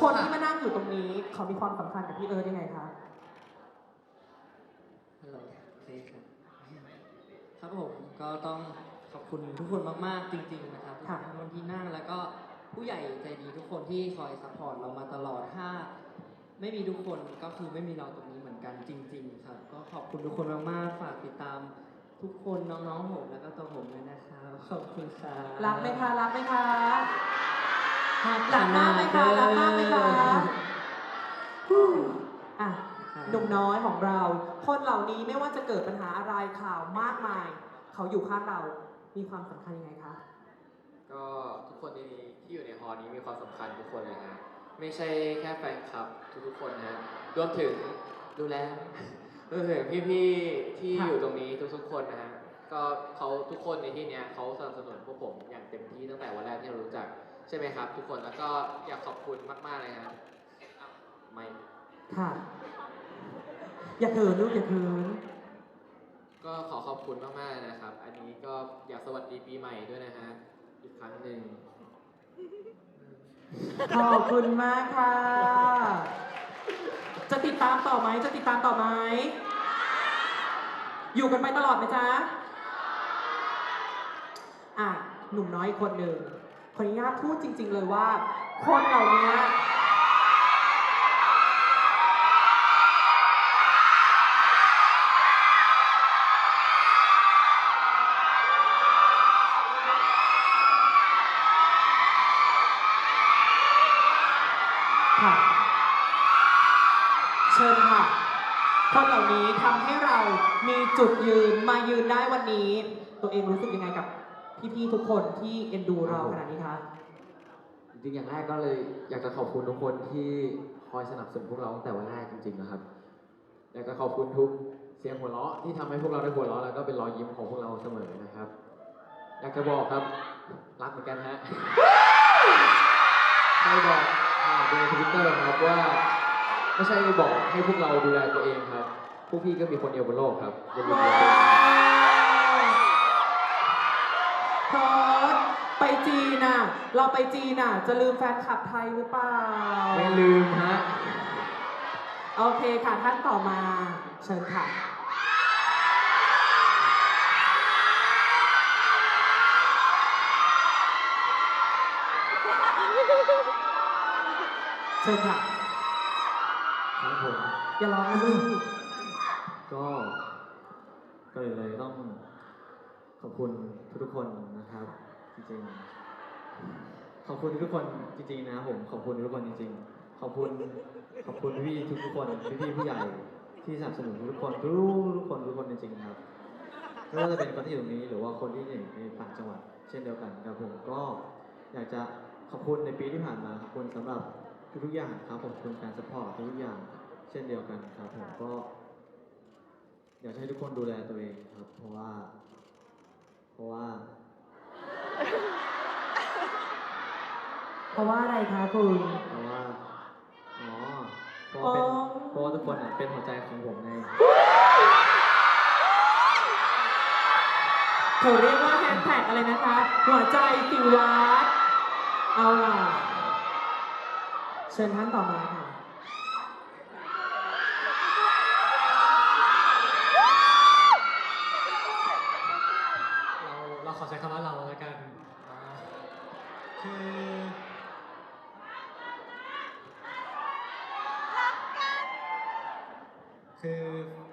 คนที่มานั่งอยู่ตรงนี้เขามีความสำคัญกับพี่เอิร์ธยังไงคะฮัลโหลโอเคครับครับผมก็ต้องขอบคุณทุกคนมากๆจริง ๆ นะครับค่ะทุกคนที่นั่งแล้วก็ผู้ใหญ่ใจดีทุกคนที่คอยซัพพอร์ตเรามาตลอดถ้าไม่มีทุกคนก็คือไม่มีเราตรงนี้เหมือนกันจริง ๆ ครับ ก็ขอบคุณทุกคนมากๆฝากติดตามทุกคนน้องๆผมแล้วก็ตัวผมด้วยนะครับขอบคุณครับรักไหมคะรักไหมคะ รักรักมากไหมคะรักมากไหมคะฮู้อะหนุ่มน้อยของเรา คนเหล่านี้ไม่ว่าจะเกิดปัญหาอะไรข่าวมากมาย เขาอยู่ข้างเรา มีความสำคัญยังไงคะ ก็ทุกคนในนี้ที่อยู่ในฮอลล์นี้มีความสำคัญทุกคนเลยฮะ ไม่ใช่แค่แฟนคลับทุกๆคนนะฮะ รวมถึงดูแลรวมถึงพี่ๆที่ค่ะอยู่ตรงนี้ทุกๆคนนะฮะ ก็เขาทุกคนในที่เนี้ยเขาสนับสนุนพวกผมอย่างเต็มที่ตั้งแต่วันแรกที่เรารู้จัก ใช่ไหมครับ ทุกคนแล้วก็อยากขอบคุณมากๆเลยฮะอ้าวไม่ค่ะ อย่าเขินลูกอย่าเขินก็ขอขอบคุณมากๆนะครับ อันนี้ก็อยากสวัสดีปีใหม่ด้วยนะฮะอีกครั้งหนึ่งขอบคุณมากค่ะ จะติดตามต่อไหมจะติดตามต่อไหมอยู่กันไปตลอดไหมจ๊ะ อะ หนุ่มน้อยอีกคนหนึ่ง ขออนุญาตพูดจริง ๆ เลยว่า คนเหล่านี้ค่ะเชิญค่ะคนเหล่านี้ทำให้เรามีจุดยืนมายืนได้วันนี้ ตัวเองรู้สึกยังไงกับ พี่ๆทุกคนที่เอ็นดูเราขนาดนี้คะจริงๆอย่างแรกก็เลยอยากจะขอบคุณทุกคนที่คอยสนับสนุนพวกเราตั้งแต่วันแรกจริงๆนะครับอยากจะขอบคุณทุกเสียงหัวเราะที่ทำให้พวกเราได้หัวเราะแล้วก็เป็นรอยยิ้มของพวกเราเสมอนะครับ อยากจะบอกครับรักเหมือนกันฮะใครบอกผ่านในทวิตเตอร์ครับว่าไม่ใช่บอกให้พวกเราดูแลตัวเองครับ พวกพี่ก็มีคนเดียวบนโลกครับอย่าลืมดูแลตัวเอง เพิร์ดไปจีนน่ะ เราไปจีนน่ะ จะลืมแฟนคลับไทยหรือเปล่า ไม่ลืมฮะ โอเคค่ะท่านต่อมาเชิญค่ะ เชิญค่ะ ครับผมอย่าร้องนะลูก ก็ก็เลยเลยต้องขอบคุณทุกๆคนนะ ครับจริงๆ ขอบคุณทุกคนจริงๆนะผมขอบคุณทุกคนจริง ๆ ขอบคุณขอบคุณพี่ทุกๆคนพี่ๆผู้ใหญ่ที่สนับสนุนทุกคนทุกทุกคนทุกคนจริงๆครับไม่ว่าจะเป็นคนที่อยู่ตรงนี้หรือว่าคนที่อยู่ในต่างจังหวัด เช่นเดียวกันครับผมก็อยากจะขอบคุณในปีที่ผ่านมาขอบคุณสำหรับทุกๆอย่างครับผมขอบคุณการสปอร์ตทุกๆอย่าง เช่นเดียวกันครับผมก็อยากให้ทุกคนดูแลตัวเองครับ เพราะว่า เพราะว่า เพราะว่าอะไรคะคุณ เพราะว่า อ๋อเพราะว่าเป็นอ๋อ เพราะว่าทุกคนอะเป็นหัวใจของผมไงเขาเรียกว่าแฮชแท็กอะไรนะคะ หัวใจสิวัดเอาล่ะ เชิญท่านต่อมาค่ะ คือ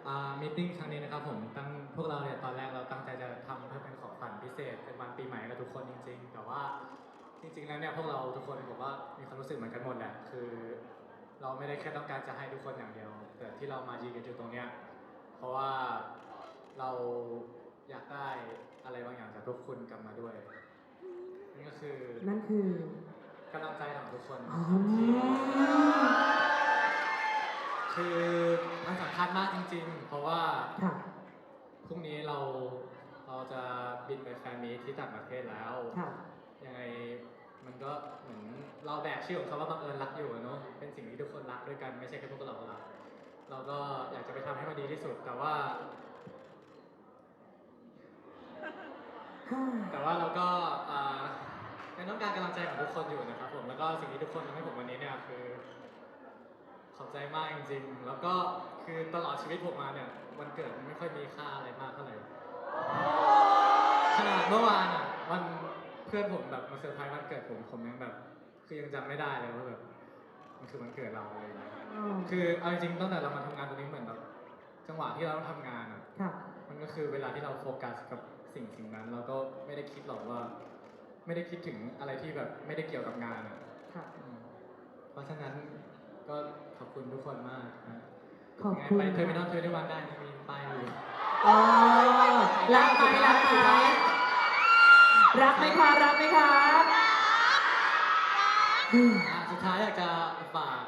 อ่ามีติ้งครั้งนี้นะครับผมตั้งพวกเราเนี่ยตอนแรกเราตั้งใจจะทำเพื่อเป็นของขวัญพิเศษเป็นวันปีใหม่กับทุกคนจริง ๆ แต่ว่าจริงๆแล้วเนี่ยพวกเราทุกคนผมว่ามีความรู้สึกเหมือนกันหมดแหละคือ เราไม่ได้แค่ต้องการจะให้ทุกคนอย่างเดียว แต่ที่เรามายืนกันอยู่ตรงเนี้ยเพราะว่าเราอยากได้อะไรบางอย่างจากทุกคนกลับมาด้วยนั่นก็คือนั่นคือกำลังใจของทุกคนอ๋อ คือมันสำคัญมากจริง ๆ เพราะว่าค่ะ พรุ่งนี้เราเราจะบินไปแฟนมีตที่ต่างประเทศแล้ว ค่ะ ยังไงมันก็เหมือนเราแบกชื่อของเขาว่าบังเอิญรักอยู่อะเนาะเป็นสิ่งที่ทุกคนรักด้วยกันไม่ใช่แค่พวกเรารักเราก็อยากจะไปทำให้มันดีที่สุด แต่ว่า แต่ว่าเราก็อ่ายังต้องการกำลังใจของทุกคนอยู่นะครับผมแล้วก็สิ่งที่ทุกคนทำให้ผมวันนี้เนี่ยคือ มากจริงๆ แล้วก็คือตลอดชีวิตผมมาเนี่ยวันเกิดมันไม่ค่อยมีค่าอะไรมากเท่าไหร่ ขนาดเมื่อวานอะวันเพื่อนผมแบบมาเซอร์ไพรส์วันเกิดผมผมยังแบบ คือยังจำไม่ได้เลยว่าแบบมันคือวันเกิดเราอะไรอย่างเงี้ยอืมคือเอาจริงๆตั้งแต่เรามาทำงานตรงนี้เหมือนแบบจังหวะที่เราต้องทำงานอะค่ะ มันก็คือเวลาที่เราโฟกัสกับสิ่งสิ่งนั้นเราก็ไม่ได้คิดหรอกว่า ไม่ได้คิดถึงอะไรที่แบบไม่ได้เกี่ยวกับงานอะค่ะอืมเพราะฉะนั้น ก็ขอบคุณทุกคนมากนะขอบคุณยังไงไปเทอร์มินอลเทอร์มินอลได้นะมีป้ายอยู่อ๋อรักไหมรักไหมรักไหมคะรักไหมคะอะสุดท้ายอยากจะฝาก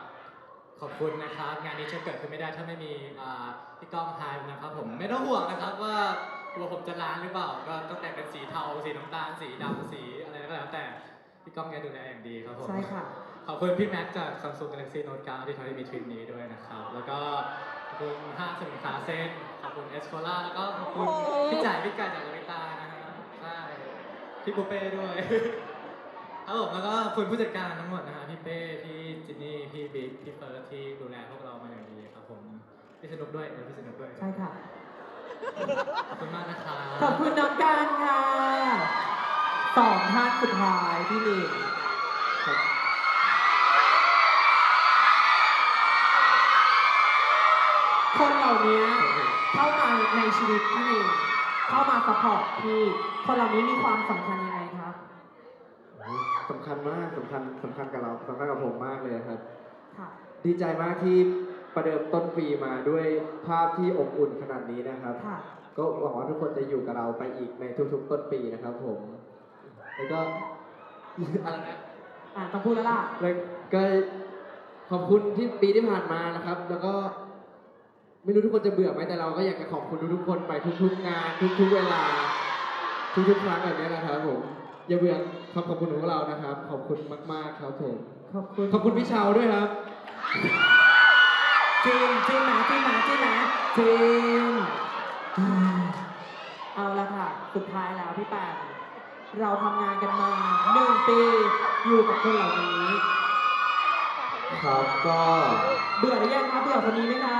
ขอบคุณนะครับ งานนี้จะเกิดขึ้นไม่ได้ถ้าไม่มีอ่าพี่ก้องไฮายนะครับ ผมไม่ต้องห่วงนะครับว่ากลัวผมจะล้างหรือเปล่า ก็ต้องแต่งเป็นสีเทาสีน้ำตาลสีดำสีอะไรก็แล้วแต่พี่ก้องแกดูแลอย่างดีครับผม ใช่ค่ะ ขอบคุณพี่แม็กซ์จาก Samsung Galaxy Note 9 ที่ทำให้มีทริปนี้ด้วยนะครับ แล้วก็ขอบคุณห้างสมิงขาเส้นขอบคุณเอสโคล่าแล้วก็ขอบคุณพี่จ่ายพี่ไก่จากลาวิตานะฮะใช่พี่ปูเป้ด้วยครับผมแล้วก็ขอบคุณผู้จัดการทั้งหมดนะฮะพี่เป้พี่จินนี่พี่บิ๊กพี่เฟิร์สที่ดูแลพวกเรามาอย่างดีครับผมพี่สนุกด้วยเออพี่สนุกด้วยใช่ค่ะ ขอบคุณมากนะครับขอบคุณน้องการค่ะสองท่านสุดท้ายที่หนึ่ง นเหล่านี้เข้ามาในชีวิตพี่หนึ่งเข้ามาสปอร์ตพี่คนเหล่านี้มีความสำคัญยังไงครับสำคัญมากสำคัญสำคัญกับเราสำคัญกับผมมากเลยครับ ค่ะ ดีใจมากที่ประเดิมต้นปีมาด้วยภาพที่อบอุ่นขนาดนี้นะครับ ค่ะ ก็หวังว่าทุกคนจะอยู่กับเราไปอีกในทุกๆ ต้นปีนะครับผม แล้วก็อะไรนะอ่าต้องพูดแล้วล่ะแล้วก็ขอบคุณที่ปีที่ผ่านมานะครับ แล้วก็ ไม่รู้ทุกคนจะเบื่อไหมแต่เราก็อยากจะขอบคุณทุกๆคนไปทุกๆงาน ทุกๆเวลา ทุกๆครั้งแบบนี้นะครับผมอย่าเบื่อคำขอบคุณของพวกเรานะครับ ขอบคุณมากๆครับผมขอบคุณขอบคุณพี่เชาวด้วยครับจริงจริงนะจริงนะจริงนะจริงอืมเอาละค่ะ สุดท้ายแล้วพี่แปนเราทำงานกันมาหนึ่งปีอยู่กับคนเหล่านี้ ครับก็ เบื่อหรือยังคะเบื่อคนนี้ไหมคะ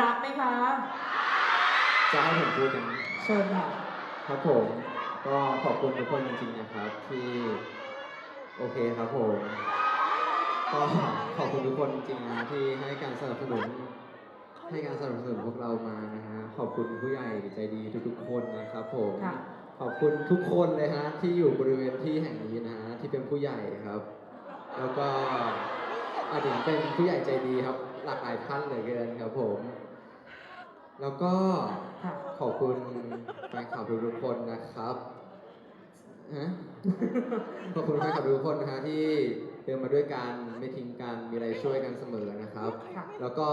รักไหมคะ จะให้ผมพูดกันเชิญค่ะ ครับผม ก็ขอบคุณทุกคนจริงๆนะครับ ที่โอเคครับผม ก็ขอบคุณทุกคนจริงๆนะที่ให้การสนับสนุน ให้การสนับสนุนพวกเรามานะฮะ ขอบคุณผู้ใหญ่ใจดีทุกๆคนนะครับผม ค่ะ ขอบคุณทุกคนเลยฮะที่อยู่บริเวณที่แห่งนี้นะฮะที่เป็นผู้ใหญ่ครับ แล้วก็ อาจจะเป็นผู้ใหญ่ใจดีครับ หลากหลายท่านเหลือเกินครับผม แล้วก็ค่ะขอบคุณแฟนคลับทุกๆคนนะครับฮะขอบคุณแฟนคลับทุกคนนะฮะที่เดินมาด้วยกันไม่ทิ้งกันมีอะไรช่วยกันเสมอนะครับค่ะแล้วก็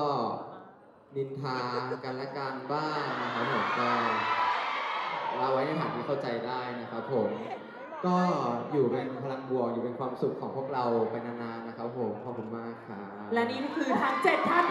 นินทากันและกันบ้างนะครับผมก็เราไว้ในฐานที่เข้าใจได้นะครับผม ก็อยู่เป็นพลังบวกอยู่เป็นความสุขของพวกเราไปนานๆนะครับผมขอบคุณมากครับ และนี่คือทั้งเจ็ดท่าน